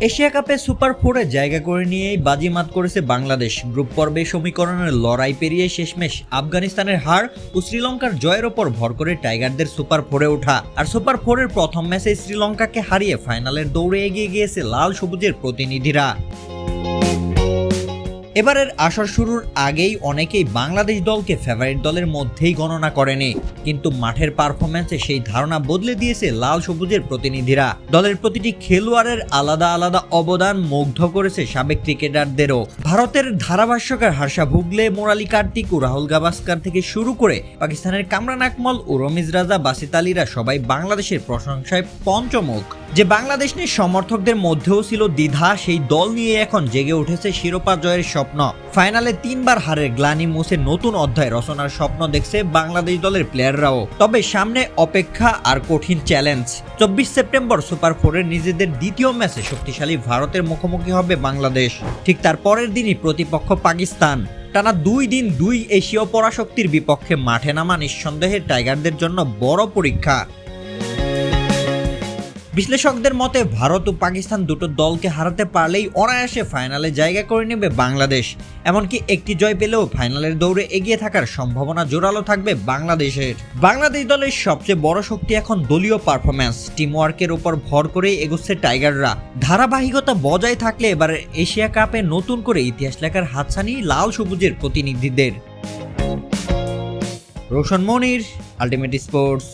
Asia কাপে super ফোরে জায়গা করে নিয়েই বাজিমাত করেছে বাংলাদেশ। গ্রুপ পর্বে সমীকরণের লড়াই পেরিয়ে শেষমেশ আফগানিস্তানের হার ও শ্রীলঙ্কার জয়ের ওপর ভর করে টাইগারদের সুপার ফোরে ওঠা। আর সুপার ফোরের প্রথম ম্যাচে শ্রীলঙ্কাকে হারিয়ে ফাইনালের দৌড়ে এগিয়ে গিয়েছে লাল সবুজের প্রতিনিধিরা। এবারের আসর শুরুর আগেই অনেকেই বাংলাদেশ দলকে ফেভারিট দলের মধ্যেই গণনা করেনি, কিন্তু মাঠের পারফরম্যান্সে সেই ধারণা বদলে দিয়েছে লাল সবুজের প্রতিনিধিরা। দলের প্রতিটি খেলোয়াড়ের আলাদা আলাদা অবদান মুগ্ধ করেছে সাবেক ক্রিকেটারদেরও। ভারতের ধারাভাষ্যকার হার্ষা ভুগলে, মোরালি কার্তিক ও রাহুল গাভাস্কার থেকে শুরু করে পাকিস্তানের কামরান আকমল ও রমিজ রাজা বাসিত আলীরা সবাই বাংলাদেশের প্রশংসায় পঞ্চমুখ। যে বাংলাদেশ নিয়ে সমর্থকদের মধ্যেও ছিল দ্বিধা, সেই দল নিয়ে এখন জেগে উঠেছে শিরোপা জয়ের স্বপ্ন। ফাইনালে তিনবার হারের গ্লানি মুছে নতুন অধ্যায় রচনার স্বপ্ন দেখছে বাংলাদেশ দলের প্লেয়াররাও। তবে সামনে অপেক্ষা আর কঠিন চ্যালেঞ্জ। চব্বিশ সেপ্টেম্বর সুপার ফোরের নিজেদের দ্বিতীয় ম্যাচে শক্তিশালী ভারতের মুখোমুখি হবে বাংলাদেশ। ঠিক তার পরের দিনই প্রতিপক্ষ পাকিস্তান। টানা দুই দিন দুই এশীয় পরাশক্তির বিপক্ষে মাঠে নামা নিঃসন্দেহে টাইগারদের জন্য বড় পরীক্ষা। বিশ্লেষকদের মতে, ভারত ও পাকিস্তান দুটো দলকে হারাতে পারলেই অনায়াসে ফাইনালে জায়গা করে নেবে বাংলাদেশ। এমনকি একটি জয় পেলেও ফাইনালের দৌড়ে এগিয়ে থাকার সম্ভাবনা জোরালো থাকবে বাংলাদেশের। বাংলাদেশ দলের সবচেয়ে বড় শক্তি এখন দলীয় পারফরম্যান্স টিমওয়ার্কের উপর ভর করেই এগোচ্ছে টাইগাররা। ধারাবাহিকতা বজায় থাকলে এবার এশিয়া কাপে নতুন করে ইতিহাস লেখার হাতছানি লাল সবুজের প্রতিনিধিদের। রোশন মনির আলটিমেট স্পোর্টস